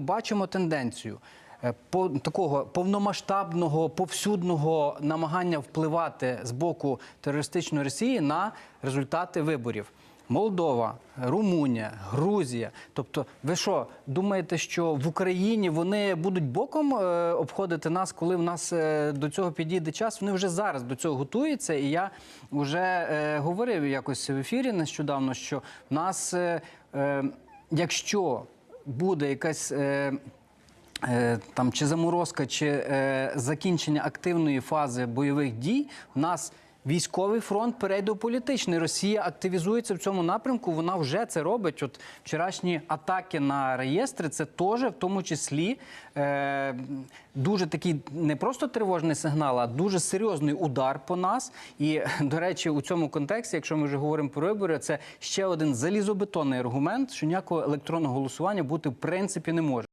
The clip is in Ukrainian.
Бачимо тенденцію е, по такого повномасштабного повсюдного намагання впливати з боку терористичної Росії на результати виборів. Молдова, Румунія, Грузія. Тобто, ви що думаєте, що в Україні вони будуть боком е, обходити нас, коли в нас е, до цього підійде час? Вони вже зараз до цього готуються. І я вже говорив якось в ефірі нещодавно, що в нас, якщо буде якась. Е, Е, Там чи заморозка, чи е, закінчення активної фази бойових дій, в нас військовий фронт перейде у політичний. Росія активізується в цьому напрямку. Вона вже це робить. От вчорашні атаки на реєстри, це теж в тому числі е, дуже такий не просто тривожний сигнал, а дуже серйозний удар по нас. І до речі, у цьому контексті, якщо ми вже говоримо про вибори, це ще один залізобетонний аргумент, що ніякого електронного голосування бути в принципі не може.